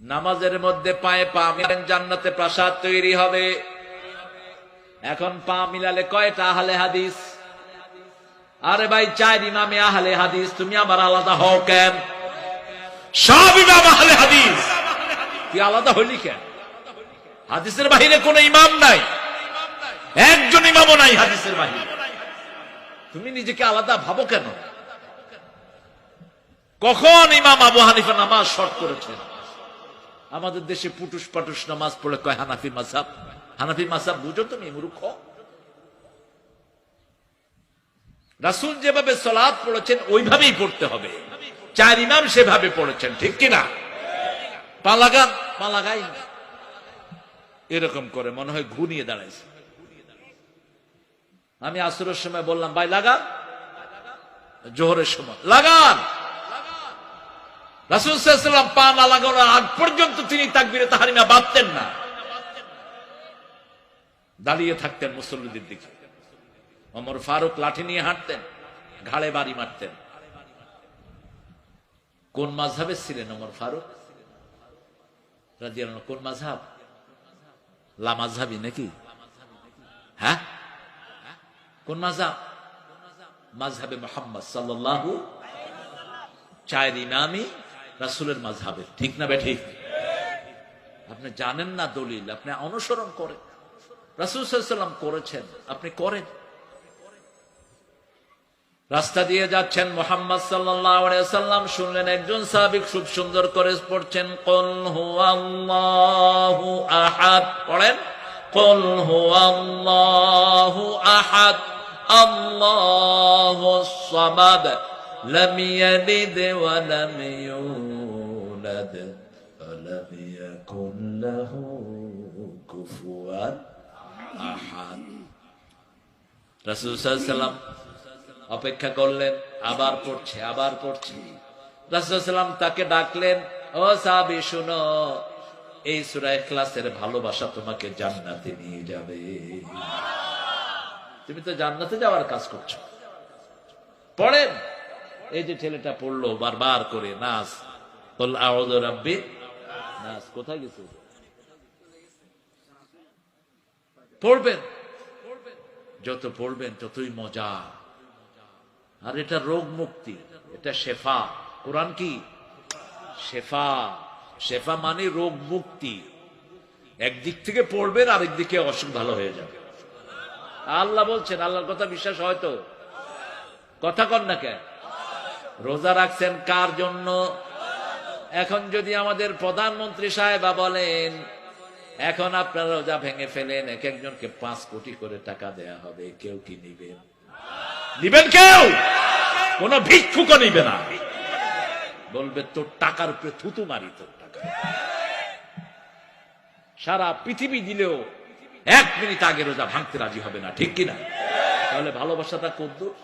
নামাজের মধ্যে পায়ে পা মিলেন জান্নাতে প্রাসাদ তৈরি হবে। এখন পা মিলালে কয়টা আহলে হাদিস? আরে ভাই, চার ইমামে আহলে হাদিস, তুমি আমার আলাদা হও কেন? সব ইমাম আহলে হাদিস। তুই আলাদা হইলি কেন? হাদিসের বাহিরে কোন ইমাম নাই। একজন ইমামও নাই হাদিসের বাহিরে। তুমি নিজেকে আলাদা ভাবো কেন? কখন ইমাম আবু হানিফা নামাজ শর্ট করেছেন? আমাদের দেশে পুটুস পাটুস নামাজ পড়ে কয়, হানাফি মাসাব হানাফি মাসাব বুঝো তুমি, মূর্খ। রাসুল যেভাবে সলাদ পড়েছেন, ওইভাবেই পড়তে হবে। চার ইমাম সেভাবে পড়েছেন, ঠিক কিনা পালাগান? পালাগাই এরকম করে, মনে হয় ঘুনিয়ে দাঁড়াইছে। আমি আসরের সময় বললাম, ভাই, লাগান। জোহরের সময়। লাগান! রাসুল সাল্লাম পা না লাগানোর আগ পর্যন্ত তিনি তাকবিরে তাহারিমা বাঁধতেন না। দাঁড়িয়ে থাকতেন মুসল্লিদের দিকে। অমর ফারুক লাঠি নিয়ে হাঁটতেন, ঘাড়ে বাড়ি মারতেন। কোন মাঝহাবে ছিলেন অমর ফারুক? রাজিয়াল কোন মাঝহাব লা মাঝহাবি নাকি? হ্যাঁ? কোন মাঝহাব মাঝহাবে মোহাম্মদ সাল্লাল্লাহু চায়ের ইমামি রাসুলের মাঝহাবের ঠিক না বেঠিক? আপনি জানেন না দলিল, আপনি অনুসরণ করেন। রাসুল সাল্লাম করেছেন, আপনি করেন। রাস্তা দিয়ে যাচ্ছেন মোহাম্মদ সাল্লাম শুনলেন একজন সাবিক খুব সুন্দর করে পড়ছেন, কল হুয়াল্লাহু আহাদ। পড়েন, কল আহাদ, আল্লাহু সামাদ। لم يلد ولم يولد ولم يكن له كفوا أحد রাসূল সাল্লাম অপেক্ষা করলেন আবার পড়ছে আবার পড়ছে রাসুলাম তাকে ডাকলেন ও সাবি শুনো এই সুরা ক্লাসের ভালোবাসা তোমাকে জান্নাতে নিয়ে যাবে তুমি তো জান্নাতে যাওয়ার কাজ করছো পড়েন এই যে ছেলেটা পড়ল বারবার করে আউযু রাব্বি নাচ কোথায় গেছে? পড়বেন। যত পড়বেন, ততই মজা। আর এটা রোগ মুক্তি, এটা শেফা। কোরআন কি? শেফা। শেফা মানে রোগ মুক্তি। একদিক থেকে পড়বেন, আরেক দিকে অসুখ ভালো হয়ে যাবে। আল্লাহ বলছেন, আল্লাহর কথা বিশ্বাস হয়তো কথা কন না কেন? রোজা রাখছেন কার জন্য? এখন যদি আমাদের প্রধানমন্ত্রী সাহেবা বলেন, এখন আপনারা রোজা ভেঙে ফেলেন, এক একজনকে পাঁচ কোটি করে টাকা দেয়া হবে, কেউ কি নিবেন? নিবেন কেউ? কোন ভিক্ষুকও নিবে না। বলবে, তোর টাকার উপরে থুতু মারি, তোর টাকা। সারা পৃথিবী দিলেও এক মিনিট আগে রোজা ভাঙতে রাজি হবে না, ঠিক কিনা? তাহলে ভালোবাসাটা কদ্দুর?